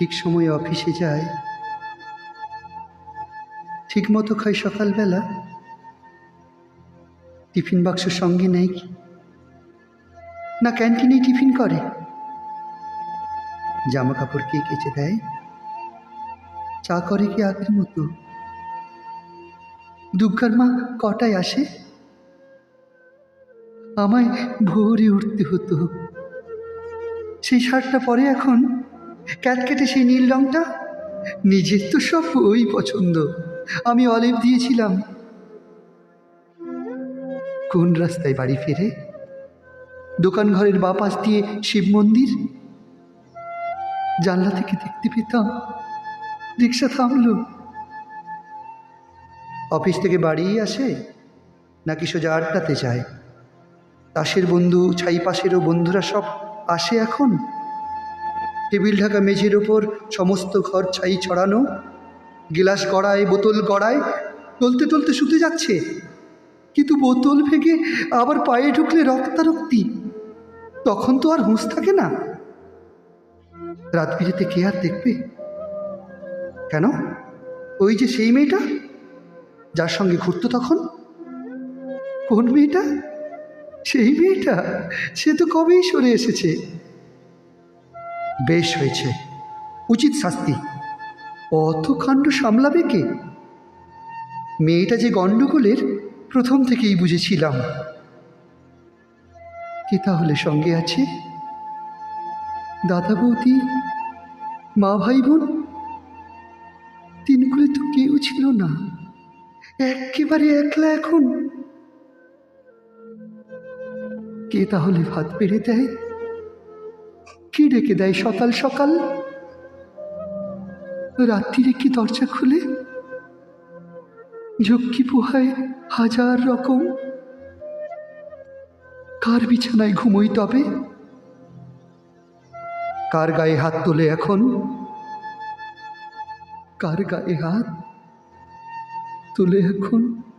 ঠিক সময়ে অফিসে যায়। ঠিক মতো খাই সকালবেলা। টিফিন বাক্স সঙ্গে নেই কি? না ক্যান্টিনে টিফিন করে। জামা কাপড় কে কেচে দেয়? চা করে কি আগের মতো? দুর্গার মা কটায় আসে? আমায় ভোরে উঠতে হতো। সেই শার্টটা পরে এখন ক্যাটকেটে সেই নীল রংটা? নিজের তো সব ওই পছন্দ। আমি অলিভ দিয়েছিলাম। কোন রাস্তায় বাড়ি ফেরে? দোকান ঘরের বাপাস দিয়ে শিব মন্দির? জানলা থেকে দেখতে পেতাম। রিক্সা থামলো। অফিস থেকে বাড়িই আসে? নাকি সোজা আড্ডাতে যায়? তাসের বন্ধু, ছাই পাশেরও বন্ধুরা সব আসে এখন? টেবিল ঢাকা মেঝের ওপর সমস্ত ঘর ছাই ছড়ানো, গিলাস গড়ায়, বোতল গড়ায়, টলতে টলতে শুতে যাচ্ছে। কিন্তু বোতল ভেঙে আবার পায়ে ঢুকলে রক্তারক্তি, তখন তো আর হুঁশ থাকে না। রাত বিরেতে কে আর দেখবে? কেন? ওই যে সেই মেয়েটা? যার সঙ্গে ঘুরতো তখন? কোন মেয়েটা? সেই মেয়েটা? সে তো কবেই সরে এসেছে। বেশ হয়েছে। উচিত শাস্তি। অত কাণ্ড সামলাবে কে? মেয়েটা যে গণ্ডগোলের প্রথম থেকেই বুঝেছিলাম। কে তাহলে সঙ্গে আছে? দাদা বৌদি মা ভাই বোন তিনগুলো তো কেউ ছিল না। একেবারে একলা এখন। কে তাহলে ভাত বেড়ে দেয়? কে ডেকে দেয় সকাল সকাল? রাত্রিরে কি দরজা খুলে ঝক্কি পোহায় হাজার রকম। কার বিছানায় ঘুমোই তবে? কার গায়ে হাত তোলে এখন? কার গায়ে হাত তুলে এখন?